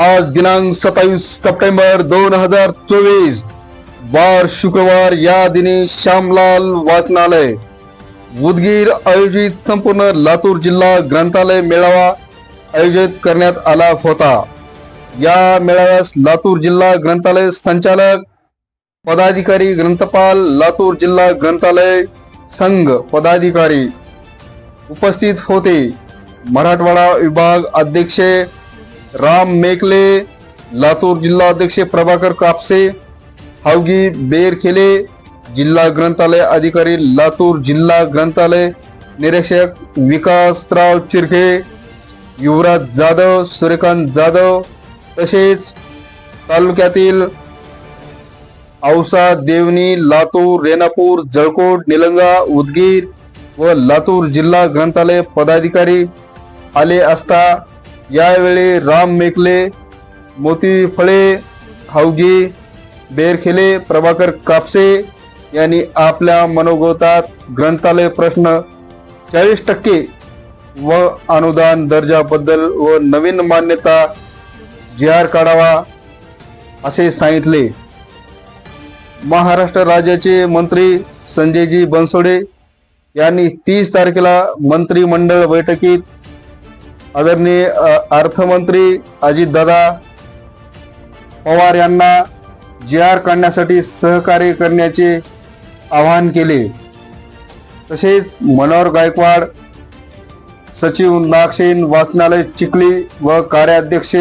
आज दिनांक सत्तावीस सप्टेंबर दोन हजार चोवीस. बार शुक्रवार या दिनी श्यामलाल वाचनालय. उदगीर आयोजित संपूर्ण लातूर जिल्हा ग्रंथालय मेळावा आयोजित करण्यात आला होता. या मेळाव्यास लातूर जिल्हा ग्रंथालय संचालक पदाधिकारी ग्रंथपाल लातूर जिल्हा ग्रंथालय संघ पदाधिकारी उपस्थित होते. मराठवाडा विभाग अध्यक्ष राम मेकले लातूर जिल्हा अध्यक्ष प्रभाकर कापसे हावगी बेरखेले जिल्हा ग्रंथालय अधिकारी लातूर जिल्हा ग्रंथालय निरीक्षक विकासराव चिरखे युवराज जाधव सूर्यकांत जाधव तसेच तालुक्यातील औसा देवणी लातूर रेणापूर जळकोट निलंगा उदगीर व लातूर जिल्हा ग्रंथालय पदाधिकारी आले असता यावेळी राम मेकले मोती फळे हावगी बेरखेले प्रभाकर कापसे यांनी आपल्या मनोगतात ग्रंथालय प्रश्न चाळीस टक्के व अनुदान दर्जाबद्दल व नवीन मान्यता जी आर काढावा असे सांगितले. महाराष्ट्र राज्याचे मंत्री संजयजी बनसोडे यांनी तीस तारखेला मंत्रिमंडळ बैठकीत आदरणीय अर्थमंत्री अर्थमंत्री अजितदादा पवार यांना जी आर काढण्यासाठी सहकार्य करण्याचे आवाहन केले. तसेच मनोहर गायकवाड सचिव नागसेन वाचनालय चिखली व कार्याध्यक्ष